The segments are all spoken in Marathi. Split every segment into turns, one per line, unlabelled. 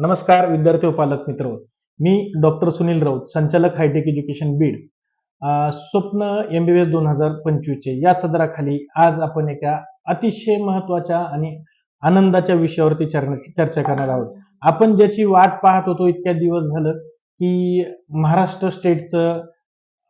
नमस्कार विद्यार्थी पालक मित्र. मी डॉक्टर सुनील राऊत संचालक हायटेक एज्युकेशन बीड. अं, स्वप्न एस दोन हजार पंचवीसचे या सदराखाली आज आपण एका अतिशय महत्त्वाच्या आणि आनंदाच्या विषयावरती चर्चा करणार आहोत. आपण ज्याची वाट पाहत होतो इतक्या दिवस झालं की महाराष्ट्र स्टेटचं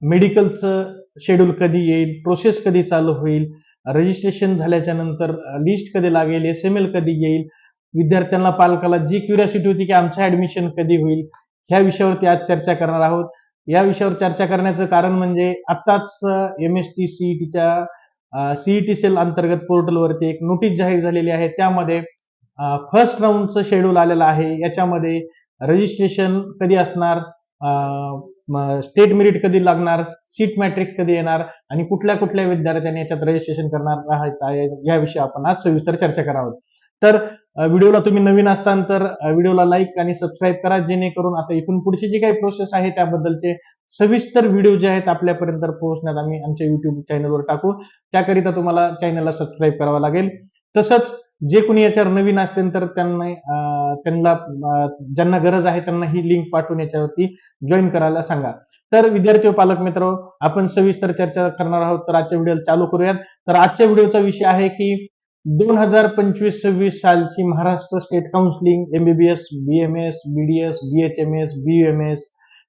मेडिकलचं शेड्यूल कधी येईल प्रोसेस कधी चालू होईल रजिस्ट्रेशन झाल्याच्यानंतर लिस्ट कधी लागेल एस एम एल कधी येईल विद्यार्थ्यांना पालकाला जी क्युरियोसिटी होती की आमचं ऍडमिशन कधी होईल ह्या विषयावरती आज चर्चा करणार आहोत. या विषयावर चर्चा करण्याचं कारण म्हणजे आत्ताच एम एस टी सीईटीच्या सीईटी सेल अंतर्गत पोर्टलवरती एक नोटीस जाहीर झालेली आहे. त्यामध्ये फर्स्ट राऊंडचं शेड्यूल आलेलं आहे. याच्यामध्ये रजिस्ट्रेशन कधी असणार स्टेट मेरिट कधी लागणार सीट मॅट्रिक्स कधी येणार आणि कुठल्या कुठल्या विद्यार्थ्यांनी याच्यात रजिस्ट्रेशन करणार आहेत याविषयी आपण आज सविस्तर चर्चा करावं तर व्हिडिओला तुम्ही नवीन असताल तर व्हिडिओला लाईक आणि सबस्क्राईब करा जेणेकरून आता इथून पुढची जी काही प्रोसेस आहे त्याबद्दलचे सविस्तर व्हिडिओ जे आहेत आपल्यापर्यंत पोहोचण्यात आम्ही आमच्या युट्यूब चॅनलवर टाकू. त्याकरिता तुम्हाला चॅनलला सबस्क्राईब करावा लागेल. तसंच जे कोणी याच्यावर नवीन असतील तर त्यांना त्यांना ज्यांना गरज आहे त्यांना ही लिंक पाठवून याच्यावरती जॉईन करायला सांगा. तर विद्यार्थी व पालक मित्र आपण सविस्तर चर्चा करणार आहोत. तर आजच्या व्हिडिओ चालू करूयात. तर आजच्या व्हिडिओचा विषय आहे की दोन हजार पंचवीस सव्वीस सालची Maharashtra state counselling MBBS BMS BDS BHMS BMS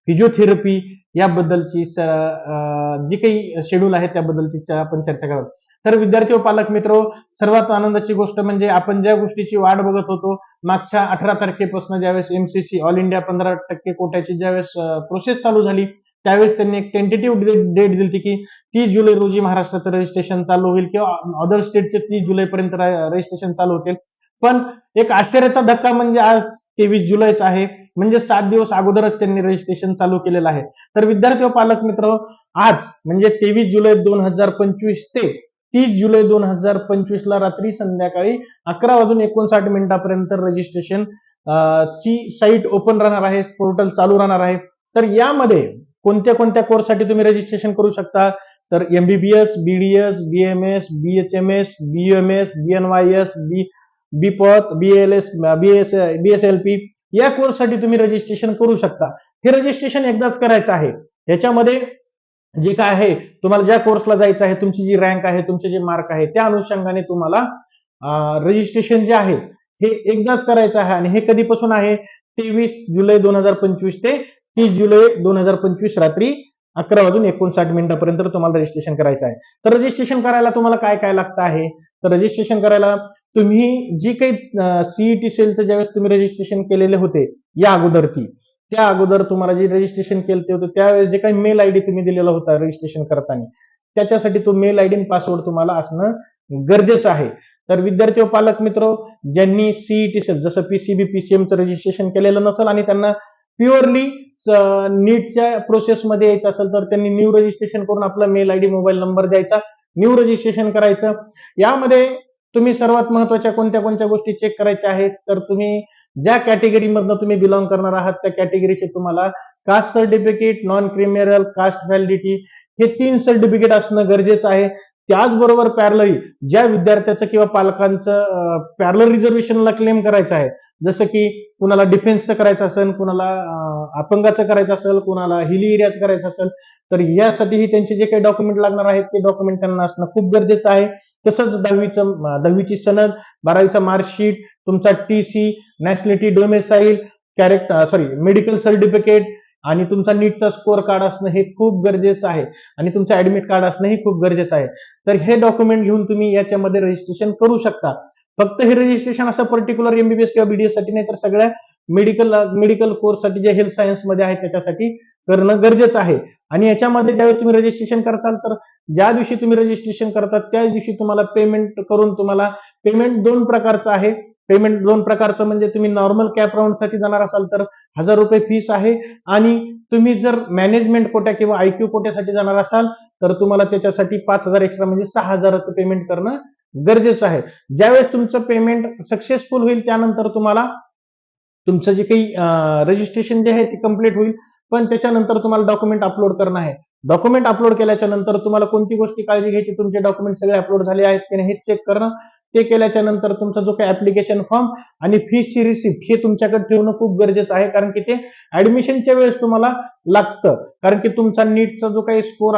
physiotherapy याबद्दलची जी काही शेड्यूल आहे त्याबद्दलची आपण चर्चा करू तर विद्यार्थी व पालक मित्र सर्वात आनंदाची गोष्ट म्हणजे आपण ज्या गोष्टीची वाट बघत होतो मागच्या अठरा तारखेपासून ज्यावेळेस एमसीसी ऑल इंडिया पंधरा टक्के कोट्याची ज्यावेळेस प्रोसेस चालू झाली त्यावेळेस त्यांनी एक टेंटेटिव्ह डेट दिली की तीस जुलै रोजी महाराष्ट्राचं रजिस्ट्रेशन चालू होईल किंवा अदर स्टेटचे तीस जुलै पर्यंत रजिस्ट्रेशन चालू होतील. पण एक आश्चर्याचा धक्का म्हणजे आज तेवीस जुलैच आहे. म्हणजे सात दिवस अगोदरच त्यांनी रजिस्ट्रेशन चालू केलेलं आहे. तर विद्यार्थी व पालक मित्र आज म्हणजे तेवीस जुलै दोन हजार पंचवीस ते तीस जुलै दोन हजार पंचवीस ला रात्री संध्याकाळी अकरा वाजून एकोणसाठ मिनिटापर्यंत रजिस्ट्रेशन ची साईट ओपन राहणार आहे पोर्टल चालू राहणार आहे. तर यामध्ये कोणत्या कोणत्या कोर्ससाठी तुम्ही रजिस्ट्रेशन करू शकता? तर MBBS BDS BMS BHMS BMS BNYS B बीपॉत BLS BS BSLP या कोर्ससाठी तुम्ही रजिस्ट्रेशन करू शकता. हे रजिस्ट्रेशन एकदाच करायचं आहे. याच्यामध्ये जे काय आहे तुम्हाला ज्या कोर्सला जायचं आहे तुमची जी रँक आहे तुमचे जे मार्क आहे त्या अनुषंगाने तुम्हाला रजिस्ट्रेशन जे आहे हे एकदाच करायचं आहे. आणि हे कधीपासून आहे? तेवीस जुलै दोन हजार पंचवीस ते तीस जुलै दोन हजार पंचवीस रात्री अकरा वाजून एकोणसाठ मिनिटापर्यंत तुम्हाला रजिस्ट्रेशन करायचं आहे. तर रजिस्ट्रेशन करायला तुम्हाला काय काय लागतं आहे? तर रजिस्ट्रेशन करायला तुम्ही जी काही सीईटी सेलचं ज्यावेळेस तुम्ही रजिस्ट्रेशन केलेले होते या अगोदर ती त्या अगोदर तुम्हाला जे रजिस्ट्रेशन केले होते त्यावेळेस जे काही मेल आयडी तुम्ही दिलेला होता रजिस्ट्रेशन करताना त्याच्यासाठी तो मेल आयडी आणि पासवर्ड तुम्हाला असणं गरजेचं आहे. तर विद्यार्थी व पालक मित्र ज्यांनी सीईटी सेल जसं पीसीबी पीसीएमचं रजिस्ट्रेशन केलेलं नसेल आणि त्यांना प्युअरली नीटच्या प्रोसेसमध्ये यायचं असेल तर त्यांनी न्यू रजिस्ट्रेशन करून आपला मेल आयडी मोबाईल नंबर द्यायचा. न्यू रजिस्ट्रेशन करायचं. यामध्ये तुम्ही सर्वात महत्त्वाच्या कोणत्या कोणत्या गोष्टी चेक करायच्या आहेत? तर तुम्ही ज्या कॅटेगरीमधनं तुम्ही बिलॉंग करणार आहात त्या कॅटेगरीचे तुम्हाला caste certificate non criminal caste validity हे तीन सर्टिफिकेट असणं गरजेचं आहे. त्याचबरोबर पॅरलरी ज्या विद्यार्थ्याचं किंवा पालकांचं पॅरलर रिझर्वेशनला क्लेम करायचं आहे. जसं की कुणाला डिफेन्सचं करायचं असेल कुणाला अपंगाचं करायचं असेल कुणाला हिली एरियाचं करायचं असेल तर यासाठीही त्यांचे जे काही डॉक्युमेंट लागणार आहेत ते डॉक्युमेंट त्यांना असणं खूप गरजेचं आहे. तसंच दहावीचं दहावीची सनद बारावीचा मार्कशीट तुमचा T C nationality domicile character sorry medical certificate आणि तुमचा नीटचा स्कोअर कार्ड असणं हे खूप गरजेचं आहे. आणि तुमचं ऍडमिट कार्ड असणं हे खूप गरजेचं आहे. तर हे डॉक्युमेंट घेऊन तुम्ही याच्यामध्ये रजिस्ट्रेशन करू शकता. फक्त हे रजिस्ट्रेशन असं पर्टिक्युलर एमबीबीएस किंवा बीडीएससाठी नाही तर सगळ्या मेडिकल मेडिकल कोर्ससाठी जे हेल्थ सायन्समध्ये आहे त्याच्यासाठी करणं गरजेचं आहे. आणि याच्यामध्ये ज्यावेळेस तुम्ही रजिस्ट्रेशन करताल तर ज्या दिवशी तुम्ही रजिस्ट्रेशन करतात त्या दिवशी तुम्हाला पेमेंट करून तुम्हाला पेमेंट दोन प्रकारचं आहे. पेमेंट दोन प्रकारचं म्हणजे तुम्ही नॉर्मल कॅप राऊंडसाठी जाणार असाल तर हजार रुपये फीस आहे. आणि तुम्ही जर मॅनेजमेंट कोट्या किंवा आयक्यू कोट्यासाठी जाणार असाल तर तुम्हाला त्याच्यासाठी पाच हजार एक्स्ट्रा म्हणजे सहा हजाराचं पेमेंट करणं गरजेचं आहे. ज्यावेळेस तुमचं पेमेंट सक्सेसफुल होईल त्यानंतर तुम्हाला तुमचं जे काही रजिस्ट्रेशन जे आहे ते कंप्लीट होईल. पण त्याच्यानंतर तुम्हाला डॉक्युमेंट अपलोड करणं आहे. डॉक्युमेंट अपलोड केल्याच्यानंतर तुम्हाला कोणती गोष्टी काळजी घ्यायची? तुमचे डॉक्युमेंट सगळे अपलोड झाले आहेत की नाही हे चेक करणं. ते केल्याच्यानंतर तुमचा जो काही ऍप्लिकेशन फॉर्म आणि फीसची रिसिप्ट हे तुमच्याकडे ठेवणं खूप गरजेचं आहे. कारण की ते ऍडमिशनच्या वेळेस तुम्हाला लागतं. कारण की तुमचा नीटचा जो काही स्कोर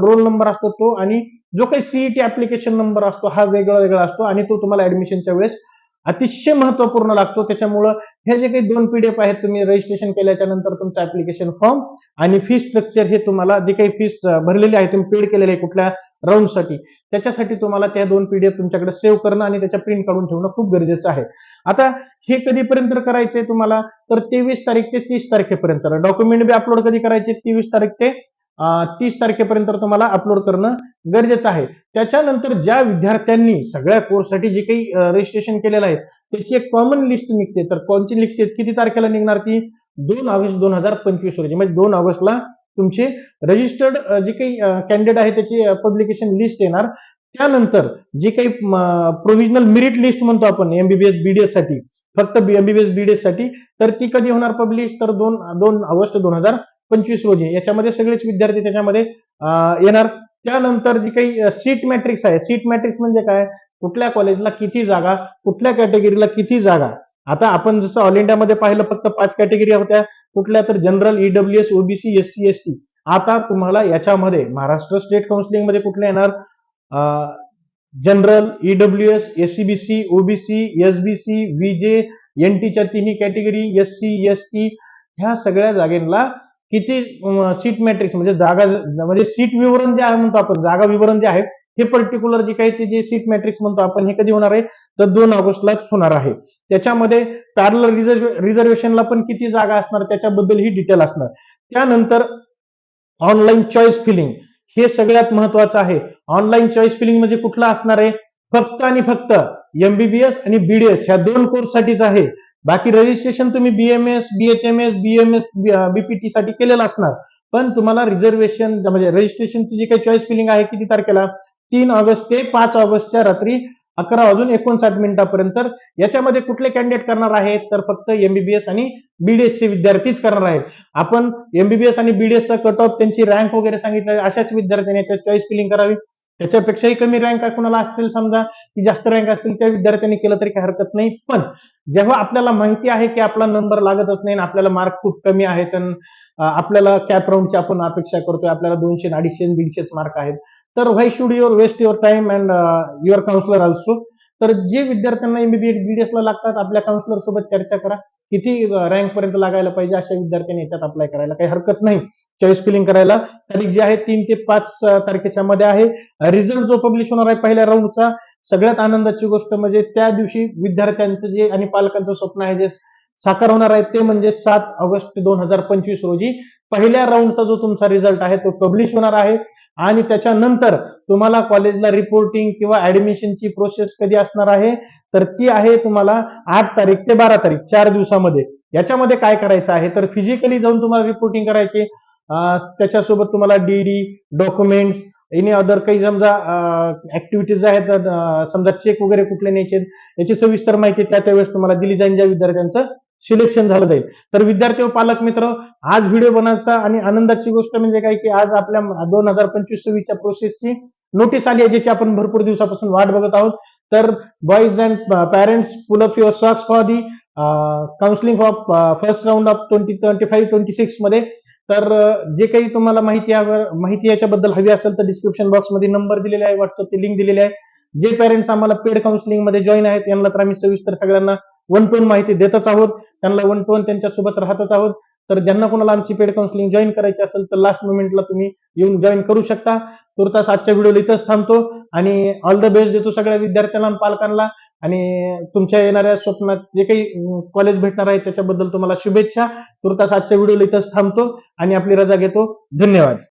रोल नंबर असतो तो आणि जो काही सीईटी ऍप्लिकेशन नंबर असतो हा वेगळा वेगळा असतो आणि तो तुम्हाला ऍडमिशनच्या वेळेस अतिशय महत्त्वपूर्ण लागतो. त्याच्यामुळं हे जे काही दोन पीडीएफ आहेत तुम्ही रजिस्ट्रेशन केल्याच्यानंतर तुमचं ऍप्लिकेशन फॉर्म आणि फी स्ट्रक्चर हे तुम्हाला जे काही फीस भरलेली आहे तुम्ही पेड केलेली आहे कुठल्या राऊंडसाठी त्याच्यासाठी तुम्हाला त्या दोन पीडीएफ तुमच्याकडे सेव्ह करणं आणि त्याच्या प्रिंट काढून ठेवणं खूप गरजेचं आहे. आता हे कधीपर्यंत करायचंय तुम्हाला? तर तेवीस तारीख ते तीस तारखेपर्यंत. डॉक्युमेंट बी अपलोड कधी करायचे? तेवीस तारीख ते तीस तारखेपर्यंत तुम्हाला अपलोड करणं गरजेचं आहे. त्याच्यानंतर ज्या विद्यार्थ्यांनी सगळ्या कोर्ससाठी जे काही रजिस्ट्रेशन केलेलं आहे त्याची एक कॉमन लिस्ट निघते. तर कॉमची लिस्ट किती तारखेला निघणार ती? दोन ऑगस्ट दोन हजार पंचवीस रोजी. म्हणजे दोन ऑगस्टला तुमचे रजिस्टर्ड जे काही कॅन्डिडेट आहे त्याची पब्लिकेशन लिस्ट येणार. त्यानंतर जे काही प्रोव्हिजनल मेरिट लिस्ट म्हणतो आपण एमबीबीएस बीडीएससाठी फक्त एमबीबीएस बीडीएससाठी तर ती कधी होणार पब्लिश तर दोन दोन ऑगस्ट दोन हजार पंचवीस रोजी. याच्यामध्ये सगळेच विद्यार्थी त्याच्यामध्ये येणार. त्यानंतर जी काही सीट मॅट्रिक्स आहे. सीट मॅट्रिक्स म्हणजे काय? कुठल्या कॉलेजला किती जागा कुठल्या कॅटेगरीला किती जागा? आता आपण जसं ऑल इंडियामध्ये पाहिलं फक्त पाच कॅटेगरी होत्या. कुठल्या तर general EW S OBC S C S T आता तुम्हाला याच्यामध्ये महाराष्ट्र स्टेट काउन्सिलिंगमध्ये कुठले येणार? General EW S SCBC OBC SBC VJ एनटीच्या तिन्ही category S C S T ह्या सगळ्या जागेला किती सीट मॅट्रिक्स म्हणजे जागा म्हणजे सीट विवरण जे आहे म्हणतो आपण जागा विवरण जे आहे हे पर्टिक्युलर जे काही ते जे सीट मॅट्रिक्स म्हणतो आपण हे कधी होणार आहे? तर दोन ऑगस्टलाच होणार आहे. त्याच्यामध्ये पॅरलर रिझर्वेशनला पण किती जागा असणार त्याच्याबद्दल ही डिटेल असणार. त्यानंतर ऑनलाईन चॉईस फिलिंग हे सगळ्यात महत्वाचं आहे. ऑनलाईन चॉईस फिलिंग म्हणजे कुठला असणार आहे? फक्त आणि फक्त एमबीबीएस आणि बीडीएस ह्या दोन कोर्स साठीच आहे. बाकी रजिस्ट्रेशन तुम्ही बीएमएस बीएचएमएस बीएमएस बीपीटी साठी केलेलं असणार. पण तुम्हाला रिझर्वेशन म्हणजे रजिस्ट्रेशनची जी काही चॉईस फिलिंग आहे किती तारखेला? तीन ऑगस्ट ते पाच ऑगस्टच्या रात्री अकरा वाजून एकोणसाठ मिनिटापर्यंत. याच्यामध्ये कुठले कॅन्डिडेट करणार आहेत? तर फक्त एमबीबीएस आणि बीडीएस चे विद्यार्थीच करणार आहेत. आपण एमबीबीएस आणि बीडीएसचा कट ऑफ त्यांची रँक वगैरे सांगितलं अशाच विद्यार्थ्यांनी याच्यात चॉईस फिलिंग करावी. त्याच्यापेक्षाही कमी रँक कुणाला असतील समजा की जास्त रँक असतील त्या विद्यार्थ्यांनी केलं तरी काही हरकत नाही. पण जेव्हा आपल्याला माहिती आहे की आपला नंबर लागतच नाही आपल्याला मार्क खूप कमी आहेत आपल्याला कॅप राऊंडची आपण अपेक्षा करतोय आपल्याला दोनशे अडीचशे दीडशेच मार्क आहेत. तर why should your waste your time and your counsellor also तर जे विद्यार्थ्यांना एमबीबीएस बीडीएसला लागतात आपल्या काउन्सिलर सोबत चर्चा करा. किती रँक पर्यंत लागायला पाहिजे अशा विद्यार्थ्यांनी याच्यात अप्लाय करायला? काही हरकत नाही. चॉईस फिलिंग करायला. तारीख जी आहे तीन ते पाच तारखेच्या मध्ये आहे. रिझल्ट जो पब्लिश होणार आहे पहिल्या राऊंडचा सगळ्यात आनंदाची गोष्ट म्हणजे त्या दिवशी विद्यार्थ्यांचं जे आणि पालकांचं स्वप्न आहे जे साकार होणार आहे ते म्हणजे सात ऑगस्ट दोन हजार पंचवीस रोजी पहिल्या राऊंडचा जो तुमचा रिझल्ट आहे तो पब्लिश होणार आहे. आणि त्याच्यानंतर तुम्हाला कॉलेजला रिपोर्टिंग किंवा ऍडमिशनची प्रोसेस कधी असणार आहे? तर ती आहे तुम्हाला आठ तारीख ते बारा तारीख चार दिवसामध्ये. याच्यामध्ये काय करायचं आहे? तर फिजिकली जाऊन तुम्हाला रिपोर्टिंग करायची. त्याच्यासोबत तुम्हाला डीडी डॉक्युमेंट्स एनी अदर काही समजा ऍक्टिव्हिटीज आहेत समजा चेक वगैरे कुठले न्यायचे याची सविस्तर माहिती त्या त्यावेळेस तुम्हाला दिली जाईल ज्या विद्यार्थ्यांचं. सिलेक्शन झालं जाईल. तर विद्यार्थी व पालक मित्र आज व्हिडिओ बनवायचा आणि आनंदाची गोष्ट म्हणजे काय की आज आपल्या दोन हजार पंचवीस सव्वीसच्या प्रोसेसची नोटीस आली आहे ज्याची आपण भरपूर दिवसापासून वाट बघत आहोत. तर boys and parents pull up your socks for the counselling of first round of twenty twenty five twenty सिक्समध्ये. तर uh, जे काही तुम्हाला माहिती माहिती याच्याबद्दल हवी असेल तर डिस्क्रिप्शन बॉक्समध्ये नंबर दिलेला आहे व्हॉट्सअपची लिंक दिलेली आहे. जे पेरेंट्स आम्हाला पेड काउन्सिलिंगमध्ये जॉईन आहेत यांना तर आम्ही सविस्तर सगळ्यांना वन टू वन माहिती देतच आहोत. त्यांना वन टू वन त्यांच्यासोबत राहतच आहोत. तर ज्यांना कोणाला आमची पेड काउन्सिलिंग जॉईन करायची असेल तर लास्ट मोमेंटला तुम्ही येऊन जॉईन करू शकता. तुर्तास आजच्या व्हिडिओला इथंच थांबतो. आणि ऑल द बेस्ट देतो सगळ्या विद्यार्थ्यांना आणि पालकांना. आणि तुमच्या येणाऱ्या स्वप्नात जे काही कॉलेज भेटणार आहे त्याच्याबद्दल तुम्हाला शुभेच्छा. तुर्तास आजच्या व्हिडिओला इथंच थांबतो. आणि आपली रजा घेतो. धन्यवाद.